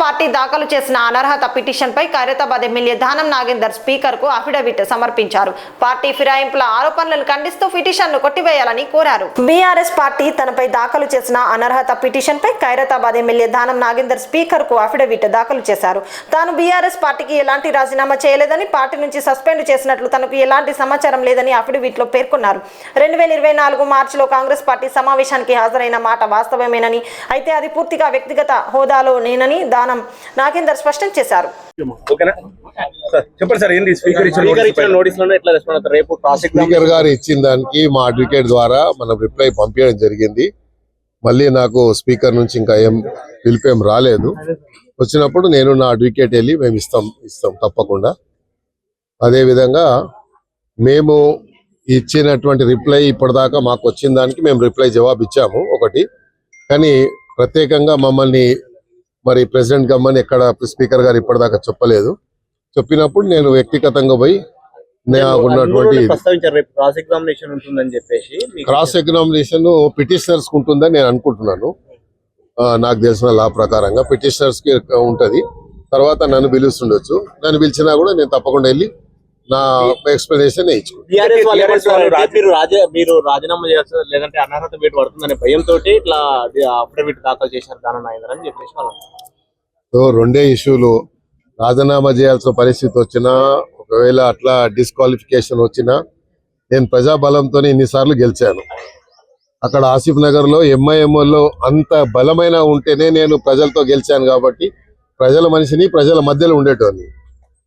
Party దాఖలు చేసిన అనర్హత పిటిషన్ పై ఖైరతాబాద్ ఎమ్మెల్యే దానం నాగేందర్ స్పీకర్కు అఫిడవిట్ సమర్పించారు. పార్టీ ఫిరాయింపుల ఆరోపణలను ఖండిస్తూ పిటిషన్ను కొట్టివేయాలని కోరారు. బీఆర్ఎస్ పార్టీ తనపై దాఖలు చేసిన అనర్హత పిటిషన్ పై ఖైరతాబాద్ ఎమ్మెల్యే దానం నాగేందర్ స్పీకర్కు అఫిడవిట్ దాఖలు చేశారు. తాను బీఆర్ఎస్ పార్టీకి ఎలాంటి రాజీనామా చేయలేదని పార్టీ నుంచి సస్పెండ్ చేసినట్లు తనకు ఎలాంటి సమాచారం లేదని అఫిడవిట్లో పేర్కొన్నారు. రెండు వేల ఇరవై నాలుగు మార్చిలో కాంగ్రెస్ పార్టీ సమావేశానికి హాజరైన మాట వాస్తవమేనని అయితే అది పూర్తిగా వ్యక్తిగత హోదాలో నేనని దాని నాగేందర్ స్పష్టం చేశారు. ఓకేనా? సార్ చెప్పండి సార్ ఏంది స్పీకర్ గారు ఇచ్చిన దానికి మా అడ్వకేట్ ద్వారా మనం రిప్లై పంపించడం జరిగింది. మళ్ళీ నాకు స్పీకర్ నుంచి ఇంకా ఏం పిలిపేం రాలేదు. వచ్చినప్పుడు నేను నా అడ్వకేట్ వెళ్ళి మేము ఇస్తాం ఇస్తాం తప్పకుండా. అదే విధంగా మేము ఇచ్చినటువంటి రిప్లై ఇప్పటిదాకా మాకు వచ్చిన దానికి మేము రిప్లై జవాబు ఇచ్చాము ఒకటి. కానీ ప్రత్యేకంగా మమ్మల్ని మరి ప్రెసిడెంట్ గమ్మని ఎక్కడ స్పీకర్ గారు ఇప్పటిదాకా చెప్పలేదు. చెప్పినప్పుడు నేను వ్యక్తిగతంగా పోయి ఉన్నటువంటి క్రాస్ ఎగ్జామినేషన్ పిటిషనర్స్ ఉంటుందని నేను అనుకుంటున్నాను. నాకు తెలిసిన లా ప్రకారంగా పిటిషనర్స్కి ఉంటది. తర్వాత నన్ను పిలుస్తుండొచ్చు. నన్ను పిలిచినా కూడా నేను తప్పకుండా వెళ్ళి నా ఎక్స్ప్లెనేషన్ మీరు రాజా మీరు రాజీనామా చేస్తారు లేదంటే అనర్హత వేటు పడుతుందనే భయంతో ఇట్లా అఫిడవిట్ దాఖలు చేశారు దాని అని చెప్పేసి వాళ్ళు. సో రెండే ఇష్యూలు. రాజీనామా చేయాల్సిన పరిస్థితి వచ్చినా ఒకవేళ అట్లా డిస్క్వాలిఫికేషన్ వచ్చినా నేను ప్రజాబలంతో ఇన్నిసార్లు గెలిచాను. అక్కడ ఆసిఫ్ నగర్లో ఎంఐఎంఓలో అంత బలమైన ఉంటేనే నేను ప్రజలతో గెలిచాను కాబట్టి ప్రజల మనిషిని ప్రజల మధ్యలో ఉండేటోని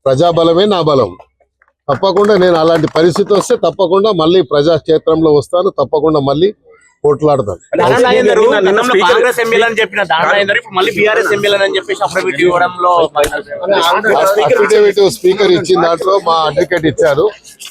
ప్రజాబలమే నా బలం. తప్పకుండా నేను అలాంటి పరిస్థితి వస్తే తప్పకుండా మళ్ళీ ప్రజాక్షేత్రంలో వస్తాను తప్పకుండా మళ్ళీ పోట్లాడతాను. స్పీకర్ ఇచ్చిన దాంట్లో మా అడ్వకేట్ ఇచ్చారు.